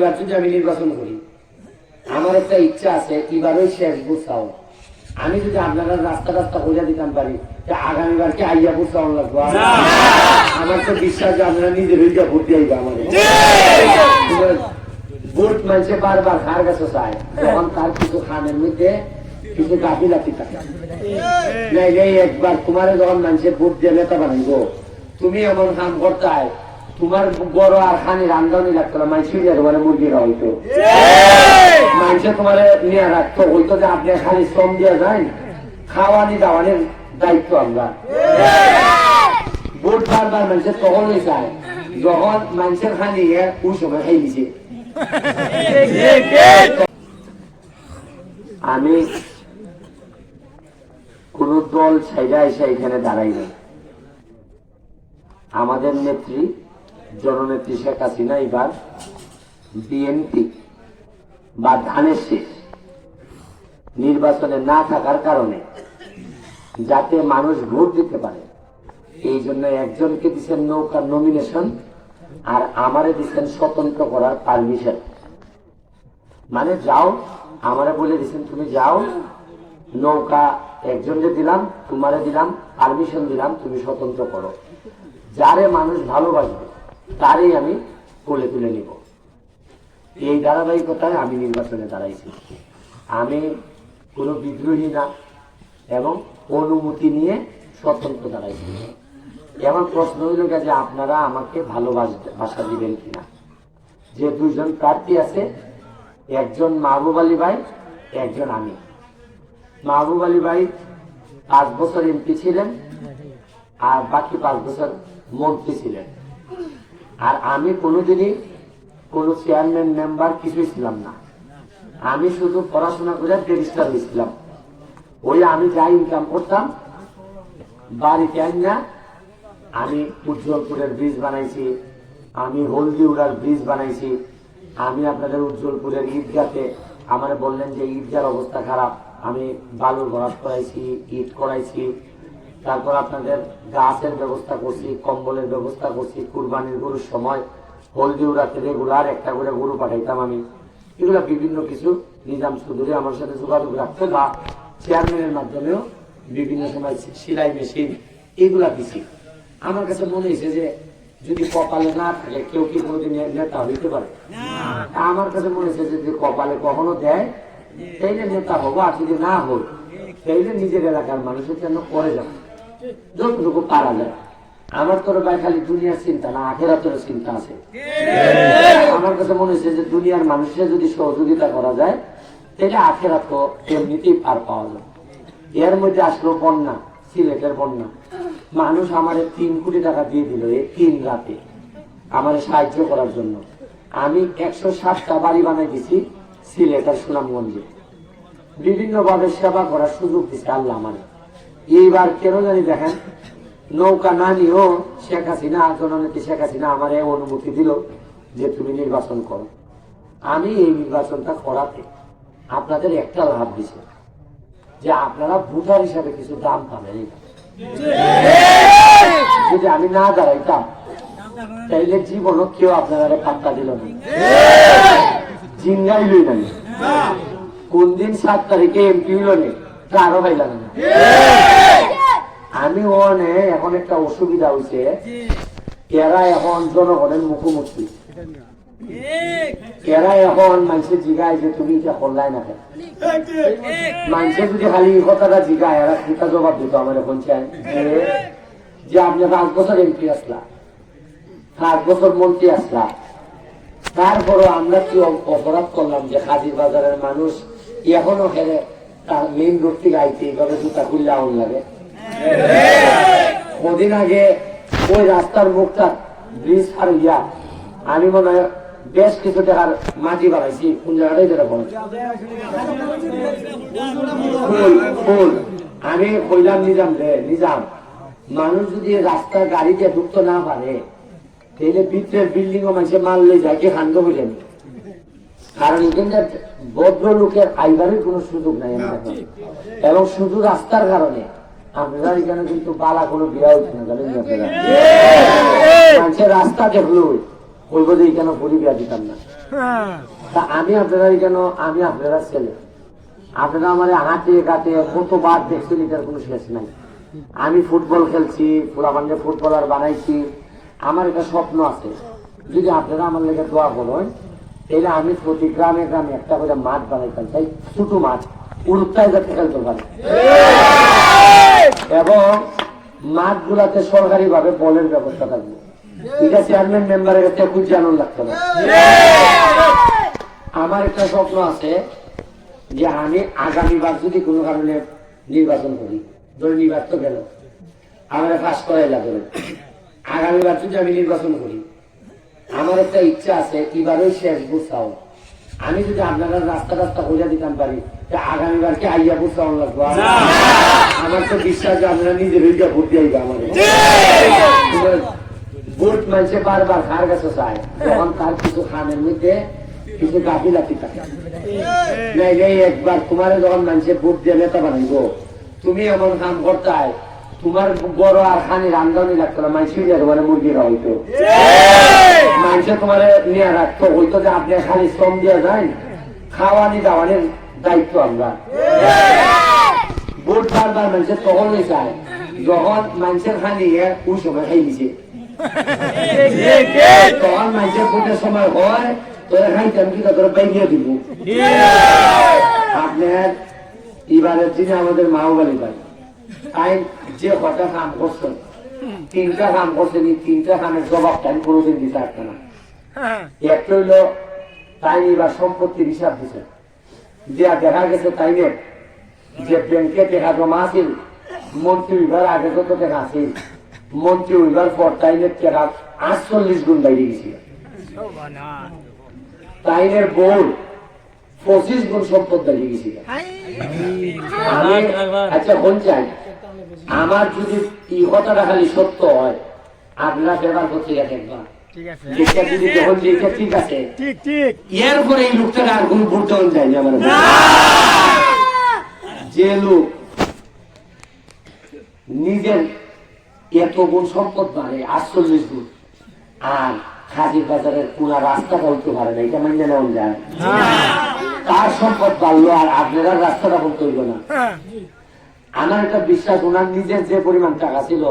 আগামীবার যদি আমি নির্বাচন করি আমার একটা ইচ্ছা আছে এবারই শেষ বুঝাও। আমি যদি আপনারা রাস্তা রাস্তা বোঝা দিতাম পারি যে আগামীবার কি আইয়া বুঝাও লাগবো? আমার তো বিশ্বাস যে আপনারা নিজের হইয়া ভোট দিয়ে আমাদের ভোট মানছে বারবার খার কাছে চায়? তখন তার কিছু খানের মধ্যে কিছু গাফিলাতি থাকে একবার তোমার যখন মানুষের ভোট দিয়ে নেতা বানাইবো তুমি এমন কাম করতে তোমার বড় আর খানি রান্ধনি লাগতো না মানুষ তোমার মুরগিরা হইতো। মানুষে তোমার নিয়ে রাখতো হইতো যে আপনি খালি শ্রম দিয়ে যান খাওয়ানি দাওয়ানির দায়িত্ব আমরা। ভোট বারবার মানুষের তখনই চায় যখন মানুষের ওই সময় খাই দিছে। আমি কোন দল ছাইরা এসে এখানে দাঁড়াই নাই। আমাদের নেত্রী জননেত্রী শেখ হাসিনা এবার বিএনপি বা ধানের শেষ নির্বাচনে না থাকার কারণে যাতে মানুষ ভোট দিতে পারে, এই জন্য একজনকে দিচ্ছেন নৌকার নমিনেশন আর আমারে দিচ্ছেন স্বতন্ত্র করার পারমিশন মানে যাও, আমারে বলে দিচ্ছেন, তুমি যাও, নৌকা একজনকে দিলাম, তোমারে দিলাম পারমিশন দিলাম, তুমি স্বতন্ত্র করো। যারে মানুষ ভালোবাসবে তারই আমি কোলে তুলে নিব। এই ধারাবাহিকতায় আমি নির্বাচনে দাঁড়াইছি। আমি কোনো বিদ্রোহী না এবং অনুমতি নিয়ে স্বতন্ত্র দাঁড়াইছি। এমন প্রশ্ন হইল যে আপনারা আমাকে ভালোবাসা দিবেন কিনা? যে দুজন প্রার্থী আছে, একজন মাহবুব আলী ভাই, একজন আমি। মাহবুব আলী ভাই পাঁচ বছর এমপি ছিলেন আর বাকি পাঁচ বছর মন্ত্রী ছিলেন। আর আমি কোনোদিনই কোনো চেয়ারম্যান মেম্বার কিছুই ছিলাম না। আমি শুধু পড়াশোনা করে ব্যারিস্টার হয়েছিলাম। ওই আমি যা ইনকাম করতাম, বাড়িতে আনি না আমি উজ্জ্বলপুরের ব্রিজ বানাইছি, আমি হলদিউড়ার ব্রিজ বানাইছি। আমি আপনাদের উজ্জ্বলপুরের ঈদগাতে আমার বললেন যে ঈদগার অবস্থা খারাপ, আমি বালুর ভরাট করাইছি ঈদ করাইছি। তারপর আপনাদের গাছের ব্যবস্থা করছি, কম্বলের ব্যবস্থা করছি, কুরবানির গরুর সময় হলদিউড়াতে রেগুলার একটা করে গরু পাঠাইতাম আমি। এগুলা বিভিন্ন কিছু নিজাম সুদূরে আমার সাথে যোগাযোগ রাখতো বা চেয়ারম্যানের মাধ্যমেও বিভিন্ন সময় সেলাই মেশিন এগুলা দিছি। আমার কাছে মনে হয়েছে যে যদি কপালে না থাকে, কেউ কি কোনোদিন নেতা হইতে পারে? আমার কাছে মনে হয়েছে যে যদি কপালে কখনো দেয়, তাইলে নেতা হব, আর যদি না হোক তাইলে নিজের এলাকার মানুষের জন্য করে যাব। যতটুকু পারা যায়। আমার তোর ভাই খালি দুনিয়ার চিন্তা না আখেরাতের চিন্তা আছে। আমার কাছে মনে হচ্ছে যে দুনিয়ার মানুষের যদি সহযোগিতা করা যায়, তাহলে আখেরাত তো এমনিতেই পার পাওয়া যায়। এর মধ্যে আসলো বন্যা, সিলেটের বন্যা। মানুষ আমার তিন কোটি টাকা দিয়ে দিল এই তিন রাতে, আমার সাহায্য করার জন্য। আমি একশো ষাটটা বাড়ি বানাই দিছি সিলেট আর সুনামগঞ্জে। বিভিন্নভাবে সেবা করার সুযোগ দিচ্ছে আল্লাহ আমার। এইবার কেন জানি দেখেন, নৌকা না নিয়েও শেখ হাসিনা জননেত্রী শেখ হাসিনা আমার অনুমতি দিল যে তুমি নির্বাচন করো। আমি এই নির্বাচনটা করাতে আপনাদের একটা লাভ দিছে, যে আপনারা ভোটার হিসাবে কিছু দাম পাবেন। যদি আমি না দাঁড়াইতাম, তাইলে জীবনও কেউ আপনারা পাত্তা দিল না। জিঙ্গাই লই কোন দিন সাত তারিখে এমপি হইল নে? কারও পাইলাম না আমি ওনে এখন একটা অসুবিধা হয়েছে এরা এখন জনগণের মুখোমুখি। এরা এখন মানুষের জিগায় যে তুমি এটা করলাই না কেন? মানুষের যদি খালি কথাটা জিগায়, এরা সেটা জবাব দিত আমার এখন চাই। যে- আপনি পাঁচ বছর এমপি আসলা, পাঁচ বছর মন্ত্রী আসলা। তারপরও আমরা কি অপরাধ করলাম যে হাজির বাজারের মানুষ এখনও খেলে মেইন রোড থেকে আইতে এইভাবে জুতা খুললে আউন লাগে। কদিন আগে ওই রাস্তার মুখটা ব্রিজ পার হইয়া আমি মনে হয় বেশ কিছু টাকার মাটি বাড়াইছি কোন জায়গাটাই যেটা বল ফুল আমি কইলাম নিজাম রে নিজাম। মানুষ যদি রাস্তার গাড়িতে ঢুকতে না পারে তাহলে ভিতরের বিল্ডিং ও মানুষে মাল লই যায় কি খান্দ হইলেন কারণ এখানটা ভদ্র লোকের আইবারের কোনো সুযোগ নাই এবং শুধু রাস্তার কারণে। আপনারা এখানে কিন্তু বালা কোনো বিয়া না জানেন আপনারা? মানুষের রাস্তা দেখল কইব যে এখানে করি বিয়া দিতাম না? তা আমি আপনারা কেন আমি আপনারা ছেলে। আপনারা আমার হাতে কাটে কতবার দেখছেন এটার কোনো শেষ নাই। আমি ফুটবল খেলছি ফুলাবান্ডে ফুটবলার বানাইছি। আমার একটা স্বপ্ন আছে। যদি আপনারা আমার লেগে দোয়া তাহলে আমি প্রতি গ্রামে গ্রামে একটা করে মাঠ বানাইতাম তাই ছোট মাঠ উড়ুত্তায় যাতে খেলতে পারে। এবং মাঠ গুলাতে সরকারি ভাবে বলের ব্যবস্থা থাকবে। এটা চেয়ারম্যান মেম্বারের কাছে খুব জানুন লাগতো না। আমার একটা স্বপ্ন আছে যে আমি আগামীবার যদি কোনো কারণে নির্বাচন করি ধরে নির্বাচন গেল। আমার পাস করাই যাবে আগামীবার যদি আমি নির্বাচন করি আমার একটা ইচ্ছা আছে এবারই শেষ বুঝাও আমি যদি আপনারা রাস্তা রাস্তা খুঁজে দিতাম পারি আগামীবার কি আইয়া বুঝাও লাগবো? আমার তো বিশ্বাস যে আপনারা নিজের হইয়া ভোট দিয়ে আমাদের ভোট মানছে বারবার খার কাছে চায়? তখন তার কিছু খানের মধ্যে কিছু গাফিলাতি থাকে। নাইলে একবার তোমার যখন মানুষের ভোট দিয়ে নেতা বানাইব তুমি এমন কাম করতাই তোমার বড় আর খানি রান্ধানি লাগতো না মানুষ মুরগি খাওয়াইতো। মানুষে তোমার নিয়ে রাখতো হইতো যে আপনি খালি শ্রম দিয়ে যান। খাওয়ানি দাওয়ানির দায়িত্ব আমরা। ভোট বারবার মানুষের তখনই চায়, যখন মানুষের খানি ওই সময় খাই দিছে তখন মানুষের সময় হয়, তোরা খাইতাম কি দিব। আপনার এবারে যিনি আমাদের মাওবালি ভাই, তাই যে কটা কাম করছেন তিনটা কাম করছেন এই তিনটা কামের জবাব তাই কোনোদিন দিতে পারতেন না। একটা হইল তাই এবার সম্পত্তির হিসাব দিছে। দিয়া দেখা গেছে তাইনে যে ব্যাংকে টাকা জমা আছিল মন্ত্রী হইবার আগে যত টাকা আছিল মন্ত্রী হইবার পর তাইনের টাকা আটচল্লিশ গুণ বাইরে গেছিল। তাইনের বোর্ড পঁচিশ গুণ সম্পদ দাঁড়িয়ে গেছিল। আচ্ছা কোন চাই? আমার যদি এই কথাটা খালি সত্য হয় আপনারা ব্যবহার করতে গেছে একবার ঠিক আছে। যেটা যদি যখন যেটা ঠিক আছে। ঠিক ঠিক। এরপরে এই লোকটাকে আর কোন ভোট দেওয়া যায় না! আমার যে লোক নিজের এত গুণ সম্পদ বাড়ে আটচল্লিশ গুণ আর খাজির বাজারের কোন রাস্তাটা হইতে পারে না এটা নেওয়া যায়। তার সম্পদ বাড়লো আর আপনারা রাস্তাটা বলতে হইব না। হ্যাঁ। আমার একটা বিশ্বাস ওনার নিজের যে পরিমাণ টাকা ছিল